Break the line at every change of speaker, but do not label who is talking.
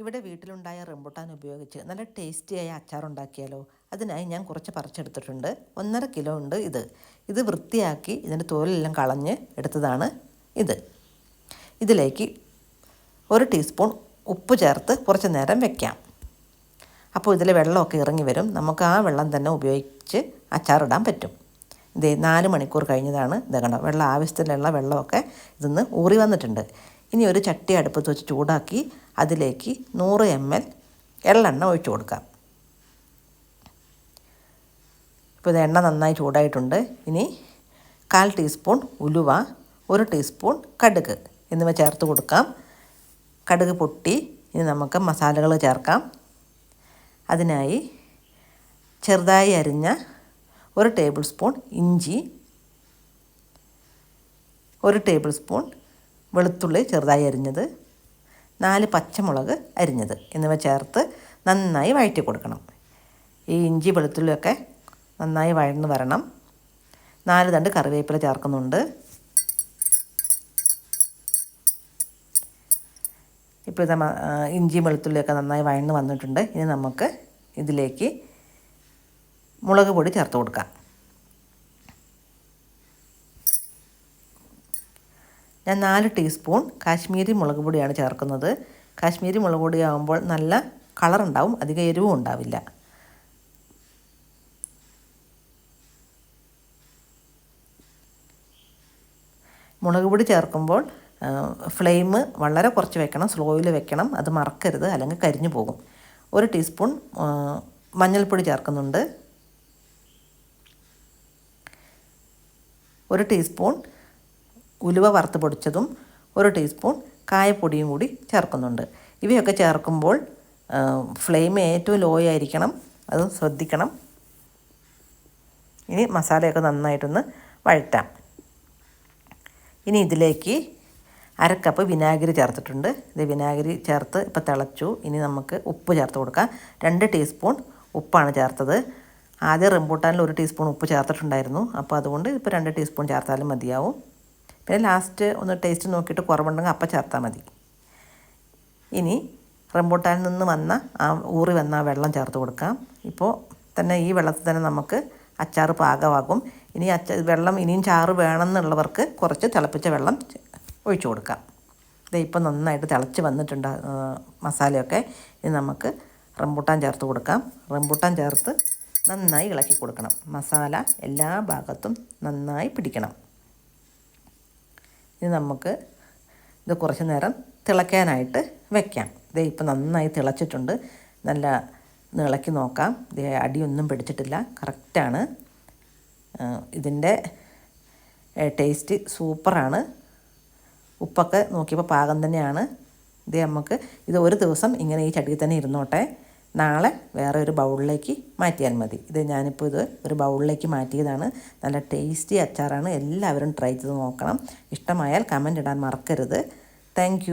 ഇവിടെ വീട്ടിലുണ്ടായ റംബുട്ടാൻ ഉപയോഗിച്ച് നല്ല ടേസ്റ്റിയായ അച്ചാർ ഉണ്ടാക്കിയാലോ? അതിനായി ഞാൻ കുറച്ച് പറിച്ചെടുത്തിട്ടുണ്ട്. ഒന്നര കിലോ ഉണ്ട് ഇത്. ഇത് വൃത്തിയാക്കി ഇതിന്റെ തോലെല്ലാം കളഞ്ഞ് എടുത്തതാണ് ഇത്. ഇതിലേക്ക് ഒരു ടീസ്പൂൺ ഉപ്പ് ചേർത്ത് കുറച്ച് നേരം വെക്കാം. അപ്പോൾ ഇതിലെ വെള്ളമൊക്കെ ഇറങ്ങി വരും. നമുക്ക് ആ വെള്ളം തന്നെ ഉപയോഗിച്ച് അച്ചാറിടാൻ പറ്റും. ഇത് നാല് മണിക്കൂർ കഴിഞ്ഞതാണ്. ഇത് കണ്ടോ വെള്ളം ആവശ്യത്തിലുള്ള വെള്ളമൊക്കെ ഇതിന്ന് ഊറി വന്നിട്ടുണ്ട്. ഇനി ഒരു ചട്ടി അടുപ്പത്ത് വെച്ച് ചൂടാക്കി അതിലേക്ക് നൂറ് എം എൽ എള്ളെണ്ണ ഒഴിച്ചു കൊടുക്കാം. ഇപ്പോൾ ഇത് എണ്ണ നന്നായി ചൂടായിട്ടുണ്ട്. ഇനി കാൽ ടീസ്പൂൺ ഉലുവ ഒരു ടീസ്പൂൺ കടുക് എന്നിവ ചേർത്ത് കൊടുക്കാം. കടുക് പൊട്ടി ഇനി നമുക്ക് മസാലകൾ ചേർക്കാം. അതിനായി ചെറുതായി അരിഞ്ഞ ഒരു ടേബിൾ സ്പൂൺ ഇഞ്ചി ഒരു ടേബിൾ സ്പൂൺ വെളുത്തുള്ളി ചെറുതായി അരിഞ്ഞത് നാല് പച്ചമുളക് അരിഞ്ഞത് എന്നിവ ചേർത്ത് നന്നായി വഴറ്റി കൊടുക്കണം. ഈ ഇഞ്ചി വെളുത്തുള്ളിയൊക്കെ നന്നായി വഴന്ന് വരണം. നാല് തണ്ട് കറിവേപ്പില ചേർക്കുന്നുണ്ട്. ഇപ്പോൾ ഇത് ഇഞ്ചി വെളുത്തുള്ളിയൊക്കെ നന്നായി വഴന്ന് വന്നിട്ടുണ്ട്. ഇനി നമുക്ക് ഇതിലേക്ക് മുളക് പൊടി ചേർത്ത് കൊടുക്കാം. ഞാൻ നാല് ടീസ്പൂൺ കാശ്മീരി മുളക് പൊടിയാണ് ചേർക്കുന്നത്. കാശ്മീരി മുളക് പൊടി ആകുമ്പോൾ നല്ല കളറുണ്ടാവും അധികം എരിവും ഉണ്ടാവില്ല. മുളക് പൊടി ചേർക്കുമ്പോൾ ഫ്ലെയിം വളരെ കുറച്ച് വെക്കണം സ്ലോയിൽ വെക്കണം അത് മറക്കരുത് അല്ലെങ്കിൽ കരിഞ്ഞു പോകും. ഒരു ടീസ്പൂൺ മഞ്ഞൾപ്പൊടി ചേർക്കുന്നുണ്ട്. ഒരു ടീസ്പൂൺ ഉലുവ വറുത്ത് പൊടിച്ചതും ഒരു ടീസ്പൂൺ കായപ്പൊടിയും കൂടി ചേർക്കുന്നുണ്ട്. ഇവയൊക്കെ ചേർക്കുമ്പോൾ ഫ്ലെയിം ഏറ്റവും ലോ ആയിരിക്കണം. അത് ശ്രദ്ധിക്കണം. ഇനി മസാലയൊക്കെ നന്നായിട്ടൊന്ന് വഴറ്റാം. ഇനി ഇതിലേക്ക് അരക്കപ്പ് വിനാഗിരി ചേർത്തിട്ടുണ്ട്. ഇത് വിനാഗിരി ചേർത്ത് ഇപ്പോൾ തിളച്ചു. ഇനി നമുക്ക് ഉപ്പ് ചേർത്ത് കൊടുക്കാം. രണ്ട് ടീസ്പൂൺ ഉപ്പാണ് ചേർത്തത്. ആദ്യം റിംബൂട്ടാനിൽ ഒരു ടീസ്പൂൺ ഉപ്പ് ചേർത്തിട്ടുണ്ടായിരുന്നു. അപ്പോൾ അതുകൊണ്ട് ഇപ്പോൾ രണ്ട് ടീസ്പൂൺ ചേർത്താലും മതിയാവും. പിന്നെ ലാസ്റ്റ് ഒന്ന് ടേസ്റ്റ് നോക്കിയിട്ട് കുറവുണ്ടെങ്കിൽ അപ്പം ചേർത്താൽ മതി. ഇനി റംബൂട്ടാനിൽ നിന്ന് വന്ന ആ ഊറി വന്ന ആ വെള്ളം ചേർത്ത് കൊടുക്കാം. ഇപ്പോൾ തന്നെ ഈ വെള്ളത്തിൽ തന്നെ നമുക്ക് അച്ചാർ പാകമാകും. ഇനി അച്ച വെള്ളം ഇനിയും ചാറ് വേണമെന്നുള്ളവർക്ക് കുറച്ച് തിളപ്പിച്ച വെള്ളം ഒഴിച്ചു കൊടുക്കാം. ഇത് ഇപ്പം നന്നായിട്ട് തിളച്ച് വന്നിട്ടുണ്ട് മസാലയൊക്കെ. ഇനി നമുക്ക് റംബൂട്ടാൻ ചേർത്ത് കൊടുക്കാം. റംബൂട്ടാൻ ചേർത്ത് നന്നായി ഇളക്കി കൊടുക്കണം. മസാല എല്ലാ ഭാഗത്തും നന്നായി പിടിക്കണം. ഇനി നമുക്ക് ഇത് കുറച്ച് നേരം തിളയ്ക്കാനായിട്ട് വെക്കാം. ഇതേ ഇപ്പം നന്നായി തിളച്ചിട്ടുണ്ട്. നല്ല ഇളക്കി നോക്കാം. ഇത് അടിയൊന്നും പിടിച്ചിട്ടില്ല. കറക്റ്റാണ്. ഇതിന്റെ ടേസ്റ്റ് സൂപ്പറാണ്. ഉപ്പൊക്കെ നോക്കിയപ്പോൾ പാകം തന്നെയാണ്. ഇത് നമുക്ക് ഇത് ഒരു ദിവസം ഇങ്ങനെ ഈ ചട്ടിയിൽ തന്നെ ഇരുന്നോട്ടെ. നാളെ വേറെ ഒരു ബൗളിലേക്ക് മാറ്റിയാൽ മതി. ഇത് ഞാനിപ്പോൾ ഇത് ഒരു ബൗളിലേക്ക് മാറ്റിയതാണ്. നല്ല ടേസ്റ്റി അച്ചാറാണ്. എല്ലാവരും ട്രൈ ചെയ്ത് നോക്കണം. ഇഷ്ടമായാൽ കമന്റ് ഇടാൻ മറക്കരുത്. താങ്ക്